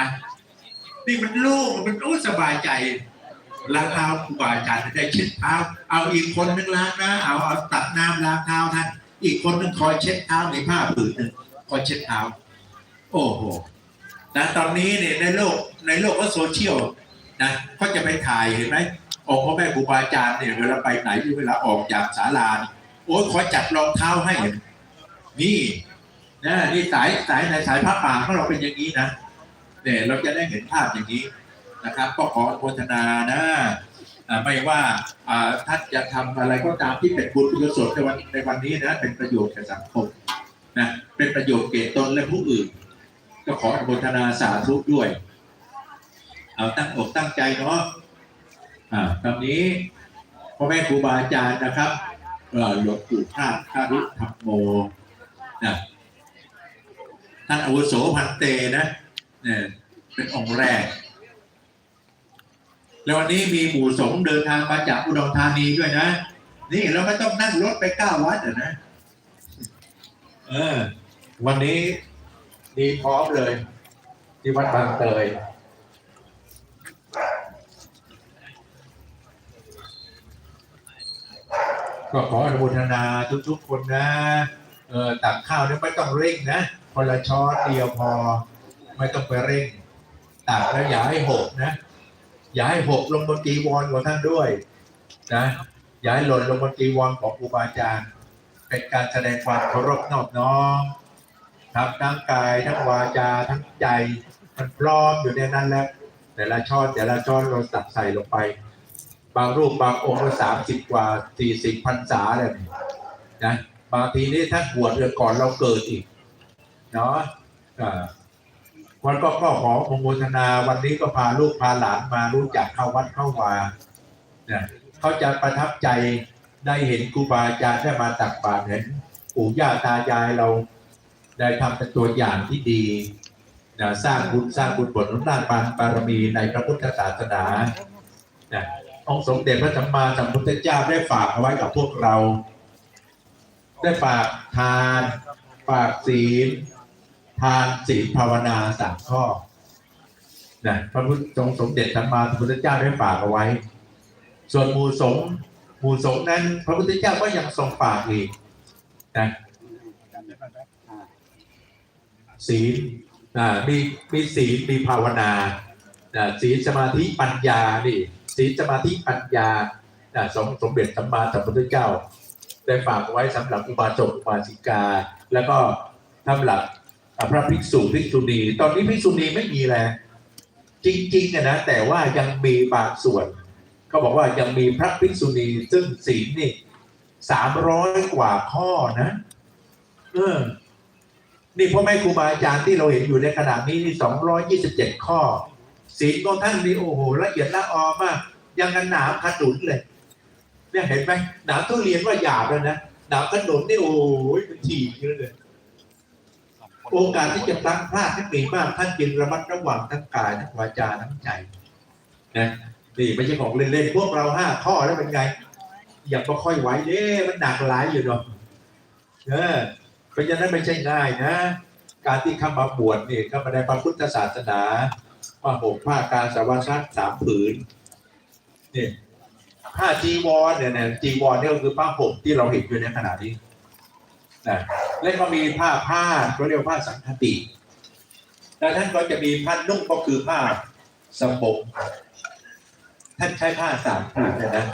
นะนี่มันโล่งมันโอ้สบายใจล้างเท้าครูบาอาจารย์ได้เช็ดเท้าเอาอีกคนนึงล้างนะเอาเอาตักน้ำล้างเท้าท่านอีกคนนึงคอยเช็ดเท้าในผ้าผืนหนึ่งคอยเช็ดเท้า โอ้โหนะตอนนี้เนี่ยในโลกในโลกก็โซเชียลนะก็จะไปถ่ายเห็นไหมองค์พ่อแม่ครูบาอาจารย์เนี่ยเวลาไปไหนหรือเวลาออกจากศาลาโอ้ยขอจัดรองเท้าให้ นี่นะนี่สายสายในสายพระป่าของเราเป็นอย่างนี้นะ เนี่ยเราจะได้เห็นภาพอย่างนี้นะครับ ก็ขออนุโมทนานะไม่ว่าท่านจะทำอะไรก็ตามที่เป็นบุญกุศลในวันในวันนี้นะ เป็นประโยชน์แก่สังคมนะเป็นประโยชน์แก่ตนและผู้อื่น ก็ขออนุโมทนาสาธุด้วย เอาตั้งอกตั้งใจเนาะอ่าตอนนี้พ่อแม่ครูบาอาจารย์นะครับหลวงปู่ท่าท่ารุธรรมโมนะท่านอาวุโสพันเตนะ เนี่ยเป็นองค์แรก แล้ววันนี้มีหมู่สงฆ์เดินทางมาจากอุดรธานีด้วยนะ นี่เราไม่ต้องนั่งรถไปเก้าวัดนะ เออ วันนี้ดีพร้อมเลย ที่วัดบางเตยก็ขออนุโมทนาทุกๆคนนะ เออตักข้าวเนี่ยไม่ต้องเร่งนะคนละช้อนเดียวพอ ไม่ต้องไปเร่งตักแล้วอย่าให้หกนะ อย่าให้หกลงบนจีวรของท่านด้วยนะอย่าให้หล่นลงบนจีวรของครูบาอาจารย์ เป็นการแสดงความเคารพนอบน้อมทั้งทั้งกายทั้งวาจาทั้งใจมันพร้อมอยู่ในนั้นแล้ว แต่ละช้อนแต่ละช้อนเราตักใส่ลงไป บางรูปบางองค์ก็สามสิบกว่าสี่สิบพรรษาเลยนะบางทีนี่ท่านบวชเดือก่อนเราเกิดอีกเนาะ วันก็ก็ขออนุโมทนาวันนี้ก็พาลูกพาหลานมารู้จักเข้าวัดเข้าวาเนี่ยเขาจะประทับใจได้เห็นครูบาอาจารย์ได้มาตักบาตรเห็นปู่ย่าตายายเรา ได้ทำเป็นตัวอย่างที่ดีนะสร้างบุญสร้างบุญผลสร้างบารบารมีในพระพุทธศาสนานะองค์สมเด็จพระสัมมาสัมพุทธเจ้าได้ฝากเอาไว้กับพวกเรา ได้ฝากทาน ฝากศีล ทานศีลภาวนาสามข้อนะพระพุทธองค์สมเด็จสัมมาสัมพุทธเจ้าได้ฝากเอาไว้ ส่วนหมู่สงฆ์หมู่สงฆ์นั้น พระพุทธเจ้าก็ยังทรงฝากอีกนะศีลอ่ามีมีศีลมีภาวนาอ่าศีลสมาธิปัญญานี่ศีลสมาธิปัญญาอ่าสมสมเด็จสัมมาสัมพุทธเจ้า ได้ฝากเอาไว้สำหรับอุบาสกอุบาสิกา แล้วก็สำหรับ พระภิกษุภิกษุณี ตอนนี้ภิกษุณีไม่มีแล้วจริงๆนะแต่ว่ายังมีบางส่วนเขาบอกว่ายังมีพระภิกษุณีซึ่งศีลนี่สามร้อยกว่าข้อนะเออนี่พ่อแม่ครูบาอาจารย์ที่เราเห็นอยู่ในขณะนี้นี่สองร้อยยี่สิบเจ็ดข้อศีลของท่านนี่โอ้โหละเอียดละออมาก ยังกันหนามขนุนเลยเนี่ยเห็นไหมหนามทุเรียนว่าหยาบแล้วนะหนามขนุนนี่โอ้ยมันถี่เลย โอกาสที่จะพลั้งพลาดที่มีมากท่านจึงระมัดระวังทั้งกายทั้งวาจาทั้งใจนะนี่ไม่ใช่ของเล่นๆพวกเราห้าข้อแล้วเป็นไงอย่ามาค่อยไหวเด้มันหนักหลายอยู่เนาะเออเพราะฉะนั้นไม่ใช่ง่ายนะ การที่เข้ามาบวชนี่เข้ามาในพระพุทธศาสนาผ้าห่มผ้าการสาวชัดสามผืนนี่ผ้าจีวรเนี่ยเนี่ยจีวรเนี่ยก็คือผ้าห่มที่เราเห็นอยู่ในขณะนี้นะ แล้วก็มีผ้าผ้าเขาเรียกว่าผ้าสังคติแล้วท่านก็จะมีผ้านุ่งก็คือผ้าสบงท่านใช้ผ้าสามผืนเนี่ยนะ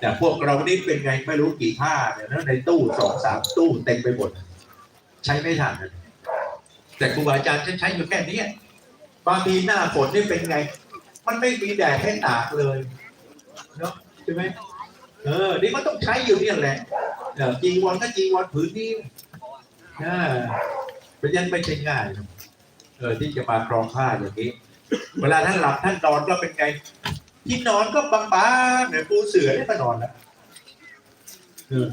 แต่พวกเรานี่เป็นไงไม่รู้กี่ผ้าเนี่ยนะในตู้สองสามตู้เต็มไปหมด ใช้ไม่ทันนแต่ครูบาอาจารย์ฉันใช้อยู่แค่นี้บางทีหน้าฝนนี่เป็นไง มันไม่มีแดดให้ตากเลยเนาะใช่ไหมเออ นี่มันต้องใช้อยู่เนี่ยแหละจีวรก็จีวรผืนนี้อ่ เพราะฉะนั้นไม่ใช่ง่ายนะเออที่จะมาครองผ้าอย่างนี้ เวลาท่านหลับท่านนอนก็เป็นไง ที่นอนก็บางๆเหมือนปูเสือได้มานอนแล้วเออ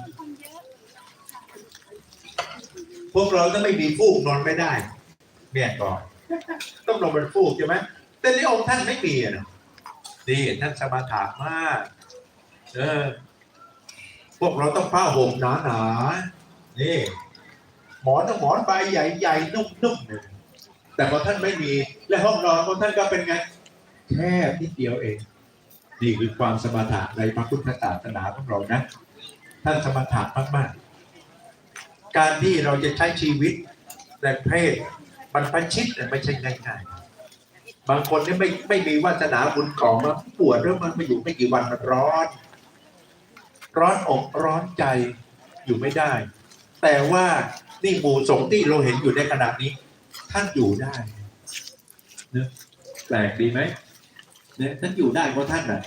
พวกเราถ้าไม่มีฟูกนอนไม่ได้เนี่ยก่อนต้องนอนบนฟูกใช่ไหมแต่ในองค์ท่านไม่มีอะนะนี่ท่านสมาถามาก เออ พวกเราต้องผ้าห่มหนาหนาๆนี่ หมอนต้องหมอนใบใหญ่ๆนุ่มๆเนี่ยแต่พอท่านไม่มีและห้องนอนของท่านก็เป็นไงแค่นิดเดียวเอง นี่คือความสมถะในพระพุทธศาสนาของเรานะ ท่านสมถะมากๆ การที่เราจะใช้ชีวิตในเพศบรรพชิตเนี่ยไม่ใช่ง่ายๆ บางคนเนี่ยไม่ไม่มีวาสนาบุญของมาปวดแล้วมันมาอยู่ไม่กี่วันมันร้อน ร้อนอกร้อนใจอยู่ไม่ได้ แต่ว่า นี่หมู่สงฆ์ที่เราเห็นอยู่ในขณะนี้ ท่านอยู่ได้เนะแปลกดีไหมเนี่ยท่านอยู่ได้เพราะท่านน่ะ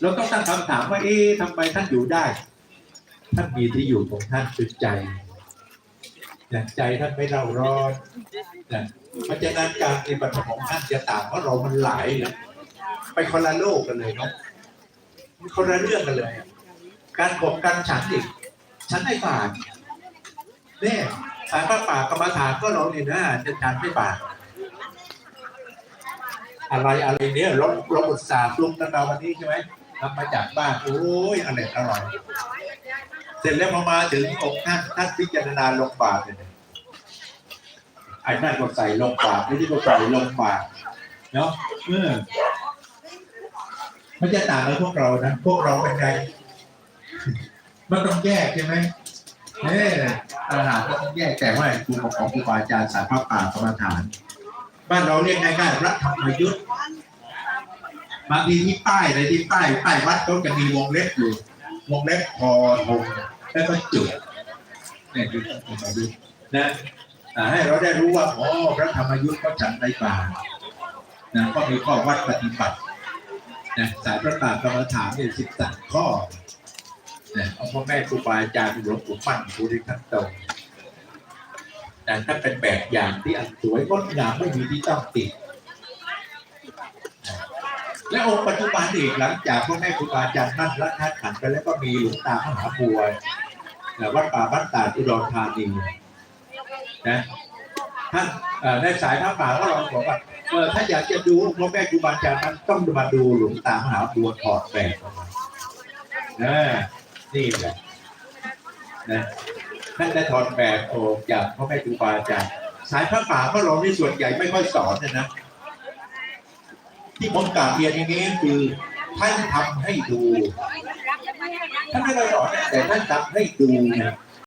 เราต้องตั้งคำถามว่า เอ๊ะทำไมท่านอยู่ได้ ท่านมีที่อยู่ของท่านคือใจแต่ใจท่านไม่เล่าร้อนนะเพราะฉะนั้นการปฏิบัติของท่านจะต่างเพราะเรามันหลายเลยไปคนละโลกกันเลยเนาะมันคนละเรื่องกันเลย การขบการฉันอีกฉันให้บาท เนี่ยสายพระป่ากรรมฐานก็เราเนี่ยนะจะฉันไม่บาทอะไรอะไรเนี่ยรถรถอุตสาห์ปรุงกันมาวันนี้ใช่ไหมทำมาจากบ้านโอ้ยอร่อยอร่อย เสร็จแล้วพอมาถึงองค์ท่านท่านพิจารณาลงบาทเลยไอ้นั่นก็ใส่ลงบาทไอ้นี่ก็ใส่ลงบาทเนาะเออมันจะต่างกับพวกเรานะ พวกเราเป็นไงมันต้องแยกใช่ไหม เอออาหารก็ต้องแยกแต่ว่าครูของครูบาอาจารย์สายพระป่ากรรมฐาน บ้านเราเรียกง่ายๆรัฐธรรมยุทธ์บางทีที่ป้ายอะไรที่ป้ายป้ายวัดเขาจะมีวงเล็บอยู่ วงเล็บพอทงแล้วก็จุดเนี่ยคือธรรมยุทธ์นะอ่ให้เราได้รู้ว่าอ๋อพระธรรมยุทธ์ก็ฉันในป่านะก็มีข้อวัดปฏิบัตินะสายพระป่ากรรมฐานเนี่ยสิบสามข้อ นะเอาพ่อแม่ครูบาอาจารย์หลวงปู่มั่นภูริทัตโตแต่ถ้าเป็นแบบอย่างที่อันสวยงดงามไม่มีที่ต้องติด และองค์ปัจจุบันอีกหลังจากพ่อแม่ครูบาอาจารย์นั่นรัตนขันไปแล้วก็มีหลวงตามหาบัวนะวัดป่าบ้านตาดอุดรธานีนะท่านในสายพระป่าก็ลองบอกว่าเออถ้าอยากจะดูพ่อแม่ครูบาอาจารย์นั้นต้องมาดูหลวงตามหาบัวถอดแบบนะ นี่แหละนะท่านได้ถอดแบบออจากพ่อแม่ครูบาอาจารย์สายพระป่าก็ลองในส่วนใหญ่ไม่ค่อยสอนนะนะที่ผมกล่าวเรียนอย่างนี้คือท่านทำให้ดูท่านไม่ได้สอนแต่ท่านทำให้ดูนะ